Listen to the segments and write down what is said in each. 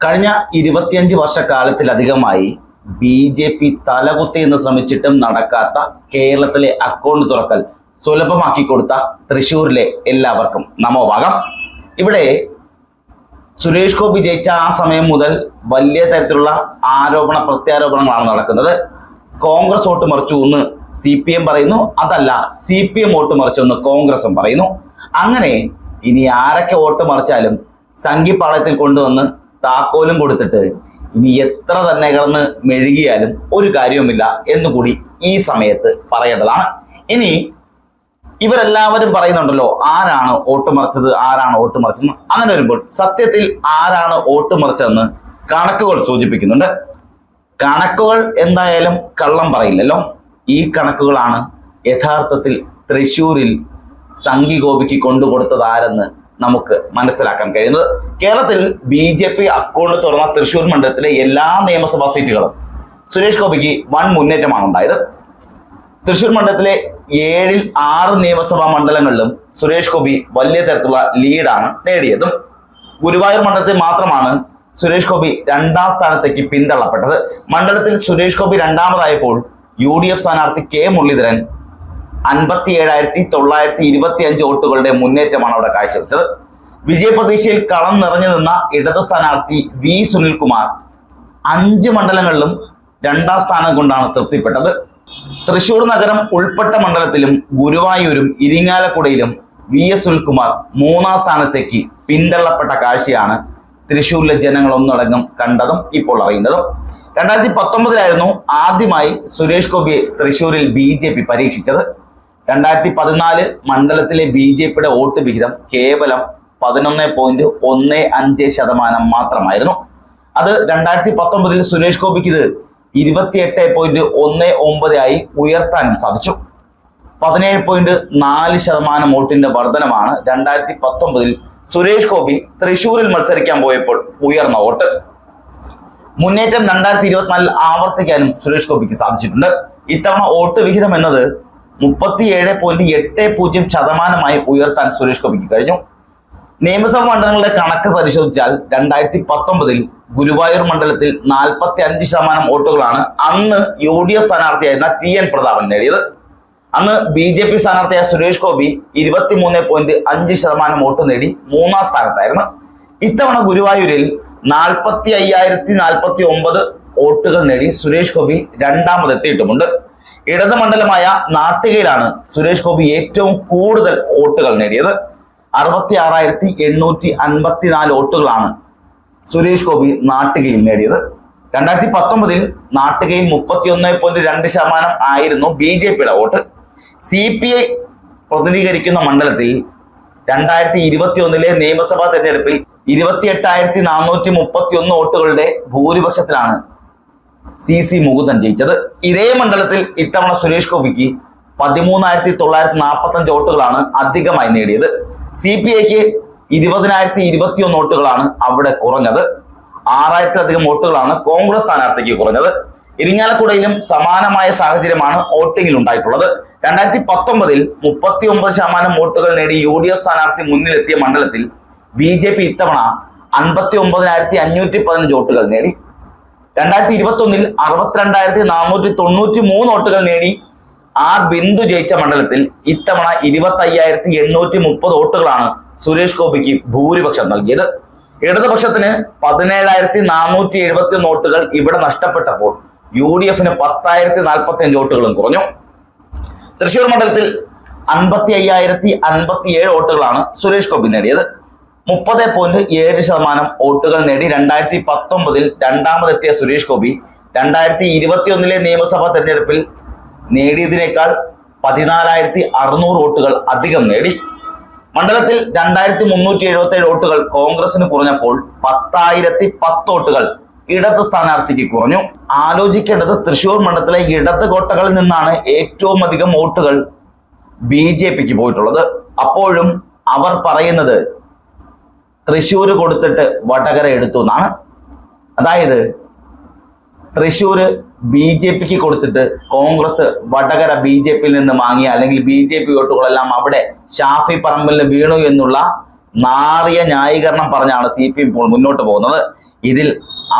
കഴിഞ്ഞ ഇരുപത്തിയഞ്ച് വർഷക്കാലത്തിലധികമായി ബി ജെ പി തലകുത്തിയെന്ന് ശ്രമിച്ചിട്ടും നടക്കാത്ത കേരളത്തിലെ അക്കൗണ്ട് തുറക്കൽ സുലഭമാക്കി കൊടുത്ത തൃശ്ശൂരിലെ എല്ലാവർക്കും നമോഭാഗം ഇവിടെ സുരേഷ് ഗോപി ജയിച്ച ആ സമയം മുതൽ വലിയ തരത്തിലുള്ള ആരോപണ പ്രത്യാരോപണങ്ങളാണ് നടക്കുന്നത്. കോൺഗ്രസ് വോട്ട് മറിച്ചു എന്ന് സി പി എം പറയുന്നു. അതല്ല സി പി എം വോട്ട് മറിച്ചു എന്ന് കോൺഗ്രസും പറയുന്നു. അങ്ങനെ ഇനി ആരൊക്കെ വോട്ട് മറിച്ചാലും സംഘിപ്പാളയത്തിൽ കൊണ്ടുവന്ന് താക്കോലും കൊടുത്തിട്ട് ഇനി എത്ര തന്നെ കിടന്ന് മെഴുകിയാലും ഒരു കാര്യവുമില്ല എന്നുകൂടി ഈ സമയത്ത് പറയേണ്ടതാണ്. ഇനി ഇവരെല്ലാവരും പറയുന്നുണ്ടല്ലോ ആരാണ് വോട്ട് മറിച്ചത് ആരാണ് വോട്ട് മറിച്ചത് അങ്ങനെ വരുമ്പോൾ സത്യത്തിൽ ആരാണ് വോട്ട് മറിച്ചതെന്ന് കണക്കുകൾ സൂചിപ്പിക്കുന്നുണ്ട്. കണക്കുകൾ എന്തായാലും കള്ളം പറയില്ലല്ലോ. ഈ കണക്കുകളാണ് യഥാർത്ഥത്തിൽ തൃശൂരിൽ സംഘി ഗോപിക്ക് കൊണ്ടുകൊടുത്തത് ആരെന്ന് നമുക്ക് മനസ്സിലാക്കാൻ കഴിയുന്നത്. കേരളത്തിൽ ബി ജെ പി അക്കൗണ്ട് തുറന്ന തൃശ്ശൂർ മണ്ഡലത്തിലെ എല്ലാ നിയമസഭാ സീറ്റുകളും സുരേഷ് ഗോപിക്ക് വൻ മുന്നേറ്റമാണ് ഉണ്ടായത്. തൃശൂർ മണ്ഡലത്തിലെ ഏഴിൽ ആറ് നിയമസഭാ മണ്ഡലങ്ങളിലും സുരേഷ് ഗോപി വലിയ തരത്തിലുള്ള ലീഡാണ് നേടിയതും. ഗുരുവായൂർ മണ്ഡലത്തിൽ മാത്രമാണ് സുരേഷ് ഗോപി രണ്ടാം സ്ഥാനത്തേക്ക് പിന്തള്ളപ്പെട്ടത്. മണ്ഡലത്തിൽ സുരേഷ് ഗോപി രണ്ടാമതായപ്പോൾ യു ഡി എഫ് സ്ഥാനാർത്ഥി കെ മുരളീധരൻ അൻപത്തി ഏഴായിരത്തി തൊള്ളായിരത്തി ഇരുപത്തി അഞ്ച് വോട്ടുകളുടെ മുന്നേറ്റമാണ് അവിടെ കാഴ്ചവെച്ചത്. വിജയപ്രതീക്ഷയിൽ കളം നിറഞ്ഞു നിന്ന ഇടത് സ്ഥാനാർത്ഥി വി സുനിൽകുമാർ അഞ്ച് മണ്ഡലങ്ങളിലും രണ്ടാം സ്ഥാനം കൊണ്ടാണ് തൃപ്തിപ്പെട്ടത്. തൃശൂർ നഗരം ഉൾപ്പെട്ട മണ്ഡലത്തിലും ഗുരുവായൂരും ഇരിങ്ങാലക്കുടയിലും വി എസ് സുനിൽകുമാർ മൂന്നാം സ്ഥാനത്തേക്ക് പിന്തള്ളപ്പെട്ട കാഴ്ചയാണ് തൃശൂരിലെ ജനങ്ങൾ ഒന്നടങ്കം കണ്ടതും ഇപ്പോൾ അറിയുന്നതും. രണ്ടായിരത്തി പത്തൊമ്പതിലായിരുന്നു ആദ്യമായി സുരേഷ് ഗോപിയെ തൃശൂരിൽ ബി പരീക്ഷിച്ചത്. രണ്ടായിരത്തി പതിനാല് മണ്ഡലത്തിലെ ബി ജെ പിയുടെ വോട്ട് വിഹിതം കേവലം പതിനൊന്ന് പോയിന്റ് ഒന്ന് അഞ്ച് ശതമാനം മാത്രമായിരുന്നു. അത് രണ്ടായിരത്തി പത്തൊമ്പതിൽ സുരേഷ് ഗോപിക്ക് ഇത് ഇരുപത്തിയെട്ട് പോയിന്റ് ഒന്ന് ഒമ്പത് ആയി ഉയർത്താനും സാധിച്ചു. പതിനേഴ് പോയിന്റ് നാല് ശതമാനം വോട്ടിന്റെ വർധനമാണ് രണ്ടായിരത്തി പത്തൊമ്പതിൽ സുരേഷ് ഗോപി തൃശൂരിൽ മത്സരിക്കാൻ പോയപ്പോൾ ഉയർന്ന വോട്ട്. മുന്നേറ്റം രണ്ടായിരത്തി ഇരുപത്തിനാലിൽ ആവർത്തിക്കാനും സുരേഷ് ഗോപിക്ക് സാധിച്ചിട്ടുണ്ട്. ഇത്തവണ വോട്ട് വിഹിതം എന്നത് മുപ്പത്തിയേഴ് പോയിന്റ് എട്ട് പൂജ്യം ശതമാനമായി ഉയർത്താൻ സുരേഷ് ഗോപിക്ക് കഴിഞ്ഞു. നിയമസഭാ മണ്ഡലങ്ങളുടെ കണക്ക് പരിശോധിച്ചാൽ രണ്ടായിരത്തി പത്തൊമ്പതിൽ ഗുരുവായൂർ മണ്ഡലത്തിൽ നാൽപ്പത്തി അഞ്ച് ശതമാനം വോട്ടുകളാണ് അന്ന് യു ഡി എഫ് സ്ഥാനാർത്ഥിയായിരുന്ന ടി എൻ പ്രതാപൻ നേടിയത്. അന്ന് ബി ജെ പി സ്ഥാനാർത്ഥിയായ സുരേഷ് ഗോപി ഇരുപത്തി മൂന്ന് പോയിന്റ് അഞ്ച് ശതമാനം വോട്ട് നേടി മൂന്നാം സ്ഥാനത്തായിരുന്നു. ഇത്തവണ ഗുരുവായൂരിൽ നാൽപ്പത്തി അയ്യായിരത്തി നാൽപ്പത്തി ഒമ്പത് വോട്ടുകൾ നേടി സുരേഷ് ഗോപി രണ്ടാമതെത്തിയിട്ടുമുണ്ട്. ഇടത് മണ്ഡലമായ നാട്ടികയിലാണ് സുരേഷ് ഗോപി ഏറ്റവും കൂടുതൽ വോട്ടുകൾ നേടിയത്. അറുപത്തി ആറായിരത്തി എണ്ണൂറ്റി അൻപത്തിനാല് വോട്ടുകളാണ് സുരേഷ് ഗോപി നാട്ടികയിൽ നേടിയത്. രണ്ടായിരത്തി പത്തൊമ്പതിൽ നാട്ടികയിൽ മുപ്പത്തി ഒന്ന് പോയിന്റ് രണ്ട് ശതമാനം ആയിരുന്നു ബി ജെ പിയുടെ വോട്ട്. സി പി ഐ പ്രതിനിധീകരിക്കുന്ന മണ്ഡലത്തിൽ രണ്ടായിരത്തി ഇരുപത്തി ഒന്നിലെ നിയമസഭാ തെരഞ്ഞെടുപ്പിൽ ഇരുപത്തി എട്ടായിരത്തി നാനൂറ്റി മുപ്പത്തി ഒന്ന് വോട്ടുകളുടെ ഭൂരിപക്ഷത്തിലാണ് സി സി മുകുന്ദൻ ജയിച്ചത്. ഇതേ മണ്ഡലത്തിൽ ഇത്തവണ സുരേഷ് ഗോപിക്ക് പതിമൂന്നായിരത്തി തൊള്ളായിരത്തി നാൽപ്പത്തി അഞ്ച് വോട്ടുകളാണ് അധികമായി നേടിയത്. സി പി ഐക്ക് ഇരുപതിനായിരത്തി ഇരുപത്തി ഒന്ന് വോട്ടുകളാണ് അവിടെ കുറഞ്ഞത്. ആറായിരത്തിലധികം വോട്ടുകളാണ് കോൺഗ്രസ് സ്ഥാനാർത്ഥിക്ക് കുറഞ്ഞത്. ഇരിങ്ങാലക്കുടയിലും സമാനമായ സാഹചര്യമാണ് വോട്ടിംഗിൽ ഉണ്ടായിട്ടുള്ളത്. രണ്ടായിരത്തി പത്തൊമ്പതിൽ മുപ്പത്തി ഒമ്പത് ശതമാനം വോട്ടുകൾ നേടി യു ഡി എഫ് സ്ഥാനാർത്ഥി മുന്നിലെത്തിയ മണ്ഡലത്തിൽ ബി ജെ പി ഇത്തവണ അൻപത്തി ഒമ്പതിനായിരത്തി അഞ്ഞൂറ്റി പതിനഞ്ച് വോട്ടുകൾ നേടി. രണ്ടായിരത്തി ഇരുപത്തി ഒന്നിൽ അറുപത്തിരണ്ടായിരത്തി നാനൂറ്റി തൊണ്ണൂറ്റി മൂന്ന് വോട്ടുകൾ നേടി ആർ ബിന്ദു ജയിച്ച മണ്ഡലത്തിൽ ഇത്തവണ ഇരുപത്തി അയ്യായിരത്തി എണ്ണൂറ്റി മുപ്പത് വോട്ടുകളാണ് സുരേഷ് ഗോപിക്ക് ഭൂരിപക്ഷം നൽകിയത്. ഇടതുപക്ഷത്തിന് പതിനേഴായിരത്തി നാനൂറ്റി എഴുപത്തി ഒന്ന് വോട്ടുകൾ ഇവിടെ നഷ്ടപ്പെട്ടപ്പോൾ യു ഡി എഫിന് പത്തായിരത്തി നാൽപ്പത്തി അഞ്ച് വോട്ടുകളും കുറഞ്ഞു. തൃശൂർ മണ്ഡലത്തിൽ അൻപത്തി അയ്യായിരത്തി അൻപത്തി ഏഴ് വോട്ടുകളാണ് സുരേഷ് ഗോപി നേടിയത്. മുപ്പത് പോയിന്റ് ഏഴ് ശതമാനം വോട്ടുകൾ നേടി രണ്ടായിരത്തി പത്തൊമ്പതിൽ രണ്ടാമതെത്തിയ സുരേഷ് ഗോപി രണ്ടായിരത്തി ഇരുപത്തി ഒന്നിലെ നിയമസഭാ തെരഞ്ഞെടുപ്പിൽ നേടിയതിനേക്കാൾ പതിനാലായിരത്തി അറുന്നൂറ് വോട്ടുകൾ അധികം നേടി. മണ്ഡലത്തിൽ രണ്ടായിരത്തി മുന്നൂറ്റി എഴുപത്തി ഏഴ് വോട്ടുകൾ കോൺഗ്രസിന് കുറഞ്ഞപ്പോൾ പത്തായിരത്തി പത്ത് വോട്ടുകൾ ഇടത് സ്ഥാനാർത്ഥിക്ക് കുറഞ്ഞു. ആലോചിക്കേണ്ടത് തൃശൂർ മണ്ഡലത്തിലെ ഇടത് കോട്ടകളിൽ നിന്നാണ് ഏറ്റവും അധികം വോട്ടുകൾ ബി ജെ പിക്ക് പോയിട്ടുള്ളത്. അപ്പോഴും അവർ പറയുന്നത് തൃശ്ശൂര് കൊടുത്തിട്ട് വടകര എടുത്തു എന്നാണ്. അതായത് തൃശ്ശൂര് ബി ജെ പിക്ക് കൊടുത്തിട്ട് കോൺഗ്രസ് വടകര ബി ജെ പിയിൽ നിന്ന് വാങ്ങിയ അല്ലെങ്കിൽ ബി ജെ പി വോട്ടുകളെല്ലാം അവിടെ ഷാഫി പറമ്പലിന് വീണു എന്നുള്ള നാറിയ ന്യായീകരണം പറഞ്ഞാണ് സി പി എം ഇപ്പോൾ മുന്നോട്ട് പോകുന്നത്. ഇതിൽ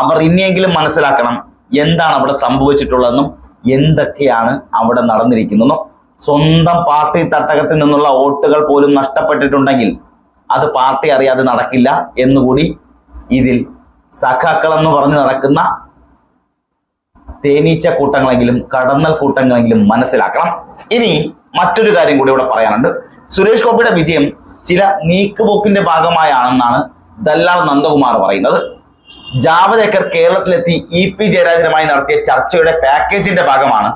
അവർ ഇനിയെങ്കിലും മനസ്സിലാക്കണം എന്താണ് അവിടെ സംഭവിച്ചിട്ടുള്ളതെന്നും എന്തൊക്കെയാണ് അവിടെ നടന്നിരിക്കുന്നതെന്നും. സ്വന്തം പാർട്ടി തട്ടകത്തിൽ നിന്നുള്ള വോട്ടുകൾ പോലും നഷ്ടപ്പെട്ടിട്ടുണ്ടെങ്കിൽ അത് പാർട്ടി അറിയാതെ നടക്കില്ല എന്നുകൂടി ഇതിൽ സഖാക്കൾ എന്ന് പറഞ്ഞ് നടക്കുന്ന തേനീച്ച കൂട്ടങ്ങളെങ്കിലും കടന്നൽ കൂട്ടങ്ങളെങ്കിലും മനസ്സിലാക്കണം. ഇനി മറ്റൊരു കാര്യം കൂടി ഇവിടെ പറയാനുണ്ട്. സുരേഷ് ഗോപിയുടെ വിജയം ചില നീക്കുപോക്കിന്റെ ഭാഗമായാണെന്നാണ് ദല്ലാൾ നന്ദകുമാർ പറയുന്നത്. ജാവദേക്കർ കേരളത്തിലെത്തി ഇ പി ജയരാജനുമായി നടത്തിയ ചർച്ചയുടെ പാക്കേജിന്റെ ഭാഗമാണ്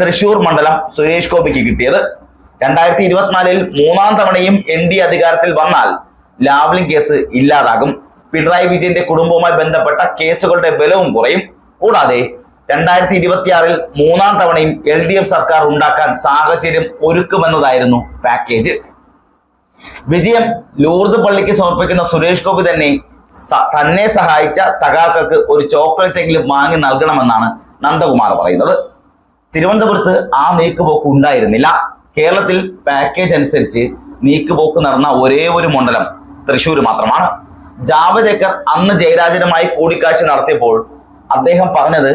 തൃശൂർ മണ്ഡലം സുരേഷ് ഗോപിക്ക് കിട്ടിയത്. രണ്ടായിരത്തി ഇരുപത്തിനാലിൽ മൂന്നാം തവണയും എൻ ഡി അധികാരത്തിൽ വന്നാൽ ലാവ്ലിംഗ് കേസ് ഇല്ലാതാകും. പിണറായി വിജയന്റെ കുടുംബവുമായി ബന്ധപ്പെട്ട കേസുകളുടെ ബലവും കുറയും. കൂടാതെ രണ്ടായിരത്തി ഇരുപത്തിയാറിൽ മൂന്നാം തവണയും എൽ ഡി എഫ് സർക്കാർ ഉണ്ടാക്കാൻ സാഹചര്യം ഒരുക്കുമെന്നതായിരുന്നു പാക്കേജ്. വിജയം ലൂർദ് പള്ളിക്ക് സമർപ്പിക്കുന്ന സുരേഷ് ഗോപി തന്നെ തന്നെ സഹായിച്ച സഖാക്കൾക്ക് ഒരു ചോക്ലേറ്റ് എങ്കിലും വാങ്ങി നൽകണമെന്നാണ് നന്ദകുമാർ പറയുന്നത്. തിരുവനന്തപുരത്ത് ആ നീക്കുപോക്ക് ഉണ്ടായിരുന്നില്ല. കേരളത്തിൽ പാക്കേജ് അനുസരിച്ച് നീക്കുപോക്ക് നടന്ന ഒരേ ഒരു മണ്ഡലം തൃശ്ശൂർ മാത്രമാണ്. ജാവദേക്കർ അന്ന് ജയരാജനുമായി കൂടിക്കാഴ്ച നടത്തിയപ്പോൾ അദ്ദേഹം പറഞ്ഞത്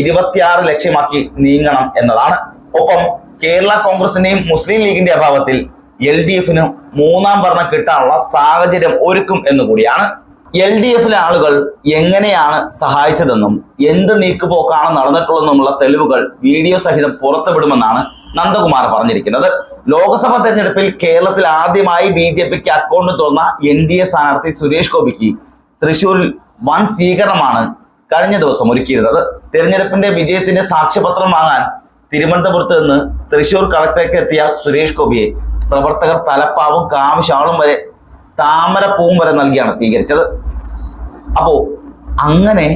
ഇരുപത്തിയാറ് ലക്ഷ്യമാക്കി നീങ്ങണം എന്നതാണ്. ഒപ്പം കേരള കോൺഗ്രസിന്റെയും മുസ്ലിം ലീഗിന്റെ അഭാവത്തിൽ എൽ ഡി എഫിന് മൂന്നാം ഭരണം കിട്ടാനുള്ള സാഹചര്യം ഒരുക്കും എന്നുകൂടിയാണ് എൽ ഡി എഫിലെ ആളുകൾ എങ്ങനെയാണ് സഹായിച്ചതെന്നും എന്ത് നീക്കുപോക്കാണ് നടന്നിട്ടുള്ളതെന്നുമുള്ള തെളിവുകൾ വീഡിയോ സഹിതം പുറത്തുവിടുമെന്നാണ് നന്ദകുമാർ പറഞ്ഞിരിക്കുന്നത്. ലോക്സഭാ തെരഞ്ഞെടുപ്പിൽ കേരളത്തിൽ ആദ്യമായി ബി ജെ പിക്ക് അക്കൗണ്ട് തുറന്ന എൻ ഡി എ സ്ഥാനാർത്ഥി സുരേഷ് ഗോപിക്ക് തൃശൂരിൽ വൻ സ്വീകരണമാണ് കഴിഞ്ഞ ദിവസം ഒരുക്കിയിരുന്നത്. തിരഞ്ഞെടുപ്പിന്റെ വിജയത്തിന്റെ സാക്ഷ്യപത്രം വാങ്ങാൻ തിരുവനന്തപുരത്ത് നിന്ന് തൃശൂർ കളക്ടറേക്ക് എത്തിയ സുരേഷ് ഗോപിയെ പ്രവർത്തകർ തലപ്പാവും കാമിശാളും വരെ താമരപ്പൂവും വരെ നൽകിയാണ് സ്വീകരിച്ചത്. അപ്പോ അങ്ങനെ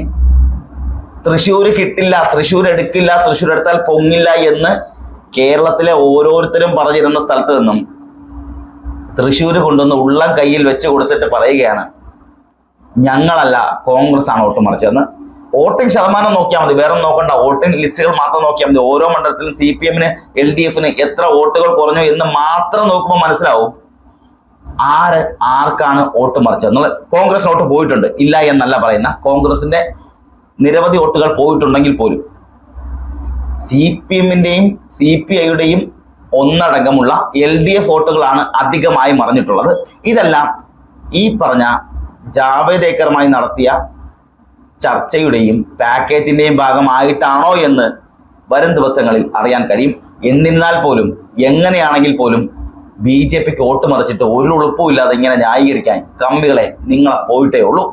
തൃശ്ശൂർ കിട്ടില്ല തൃശ്ശൂർ എടുക്കില്ല തൃശ്ശൂർ എടുത്താൽ പൊങ്ങില്ല എന്ന് കേരളത്തിലെ ഓരോരുത്തരും പറഞ്ഞിരുന്ന സ്ഥലത്ത് നിന്നും തൃശ്ശൂർ കൊണ്ടുവന്ന് ഉള്ളം കയ്യിൽ വെച്ച് കൊടുത്തിട്ട് പറയുകയാണ് ഞങ്ങളല്ല കോൺഗ്രസ് ആണ് വോട്ട് മറിച്ചതെന്ന് വോട്ടിംഗ് ശതമാനം നോക്കിയാൽ മതി വേറെ നോക്കണ്ട. വോട്ടിംഗ് ലിസ്റ്റുകൾ മാത്രം നോക്കിയാൽ മതി. ഓരോ മണ്ഡലത്തിലും സി പി എമ്മിന് എൽ ഡി എഫിന് എത്ര വോട്ടുകൾ കുറഞ്ഞു എന്ന് മാത്രം നോക്കുമ്പോൾ മനസ്സിലാവും ആര് ആർക്കാണ് വോട്ട് മറിച്ചത്. എന്നുള്ളത് കോൺഗ്രസ് വോട്ട് പോയിട്ടുണ്ട്. ഇല്ല എന്നല്ല പറയുന്ന കോൺഗ്രസിന്റെ നിരവധി വോട്ടുകൾ പോയിട്ടുണ്ടെങ്കിൽ പോലും. സി പി എമ്മിന്റെയും സി പി ഐയുടെയും ഒന്നടങ്കമുള്ള എൽ ഡി എഫ് വോട്ടുകളാണ് അധികമായി മറിഞ്ഞിട്ടുള്ളത്. ഇതെല്ലാം ഈ പറഞ്ഞ ജാവേദേക്കറുമായി നടത്തിയ ചർച്ചയുടെയും പാക്കേജിന്റെയും ഭാഗമായിട്ടാണോ എന്ന് വരും ദിവസങ്ങളിൽ അറിയാൻ കഴിയും. എന്നിരുന്നാൽ പോലും എങ്ങനെയാണെങ്കിൽ പോലും ബി ജെ പിക്ക് വോട്ട് മറിച്ചിട്ട് ഒരു ഉളുപ്പുമില്ലാതെ ഇങ്ങനെ ന്യായീകരിക്കാൻ കമ്പികളെ നിങ്ങളെ പോയിട്ടേ ഉള്ളൂ.